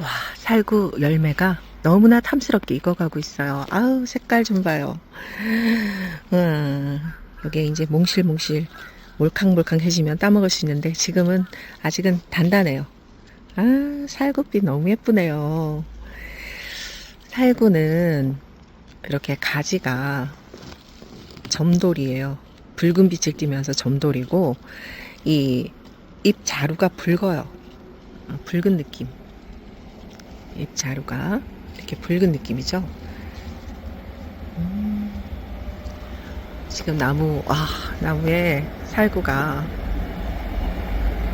와, 살구 열매가 너무나 탐스럽게 익어가고 있어요. 아우, 색깔 좀 봐요. 음, 여기에 이제 몽실몽실 몰캉몰캉해지면 따먹을 수 있는데 지금은 아직은 단단해요. 아, 살구빛 너무 예쁘네요. 살구는 이렇게 가지가 점돌이에요. 붉은 빛을 띠면서 점돌이고 이 잎 자루가 붉어요. 어, 붉은 느낌. 잎 자루가 이렇게 붉은 느낌이죠. 음, 지금 나무 와 나무에 살구가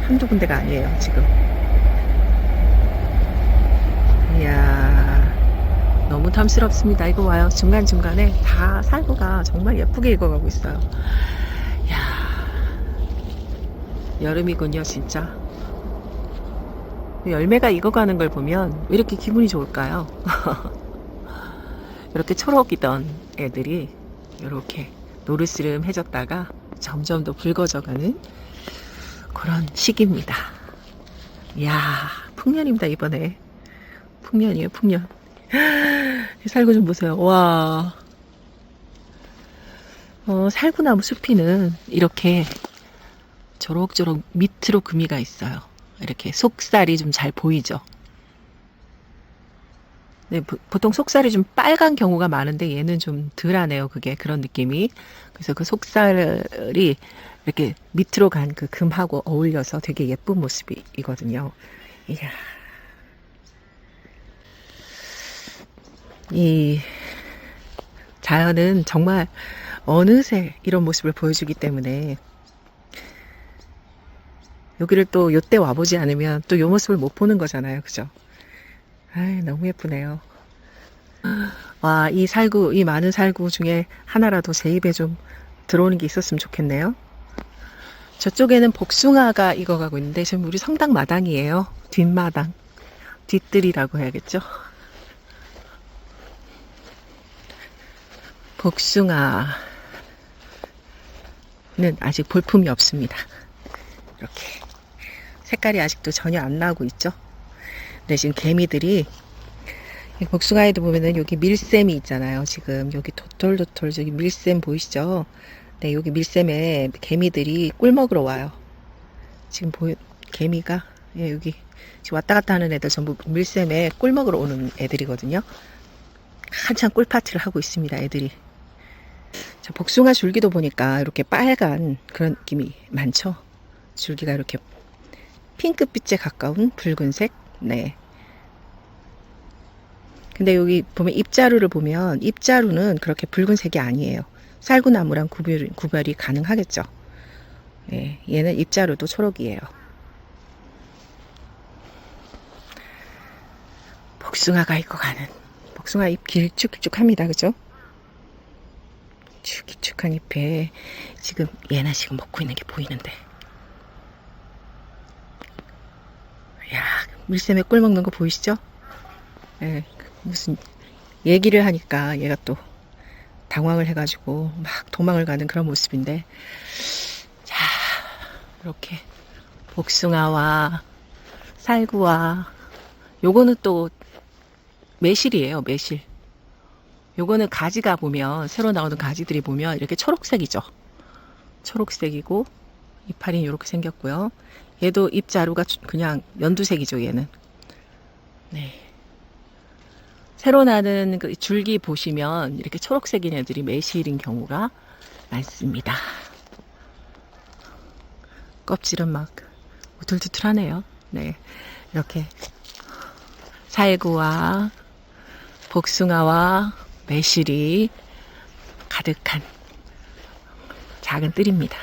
한두 군데가 아니에요 지금. 이야 너무 탐스럽습니다. 이거 와요 중간 중간에 다 살구가 정말 예쁘게 익어가고 있어요. 야 여름이군요 진짜. 열매가 익어가는 걸 보면 왜 이렇게 기분이 좋을까요? 이렇게 초록이던 애들이 이렇게 노르스름해졌다가 점점 더 붉어져가는 그런 시기입니다. 이야, 풍년입니다, 이번에. 풍년이에요, 풍년. 살구 좀 보세요. 와. 어, 살구나무 숲이는 이렇게 조록조록 밑으로 금이가 있어요. 이렇게 속살이 좀 잘 보이죠. 네, 보, 보통 속살이 좀 빨간 경우가 많은데 얘는 좀 덜하네요. 그게 그런 느낌이. 그래서 그 속살이 이렇게 밑으로 간 그 금하고 어울려서 되게 예쁜 모습이거든요. 이야. 이 자연은 정말 어느새 이런 모습을 보여주기 때문에 여기를 또 요때 와보지 않으면 또 요 모습을 못 보는 거잖아요. 그죠? 아이, 너무 예쁘네요. 와, 이 살구, 이 많은 살구 중에 하나라도 제 입에 좀 들어오는 게 있었으면 좋겠네요. 저쪽에는 복숭아가 익어가고 있는데 지금 우리 성당 마당이에요. 뒷마당. 뒷뜰이라고 해야겠죠? 복숭아는 아직 볼품이 없습니다. 이렇게 색깔이 아직도 전혀 안 나오고 있죠. 근데 지금 개미들이 이 복숭아에도 보면은 여기 밀샘이 있잖아요. 지금 여기 도톨도톨 저기 밀샘 보이시죠? 네, 여기 밀샘에 개미들이 꿀 먹으러 와요. 지금 보여 개미가 예, 여기 지금 왔다 갔다 하는 애들 전부 밀샘에 꿀 먹으러 오는 애들이거든요. 한참 꿀 파티를 하고 있습니다. 애들이. 저 복숭아 줄기도 보니까 이렇게 빨간 그런 느낌이 많죠. 줄기가 이렇게 핑크빛에 가까운 붉은색. 네. 근데 여기 보면 잎자루를 보면 잎자루는 그렇게 붉은색이 아니에요. 살구나무랑 구별, 구별이 가능하겠죠. 네, 얘는 잎자루도 초록이에요. 복숭아가 익어가는 복숭아 잎 길쭉길쭉합니다. 그죠? 길쭉길쭉한 잎에 지금 얘나 지금 먹고 있는 게 보이는데 야 밀샘에 꿀 먹는 거 보이시죠? 예, 무슨 얘기를 하니까 얘가 또 당황을 해가지고 막 도망을 가는 그런 모습인데 자 이렇게 복숭아와 살구와 요거는 또 매실이에요 매실 요거는 가지가 보면 새로 나오는 가지들이 보면 이렇게 초록색이죠 초록색이고 이파리 이렇게 생겼고요 얘도 잎자루가 그냥 연두색이죠 얘는 네 새로 나는 그 줄기 보시면 이렇게 초록색인 애들이 매실인 경우가 많습니다. 껍질은 막 우툴투툴하네요. 네. 이렇게 살구와 복숭아와 매실이 가득한 작은 뜰입니다.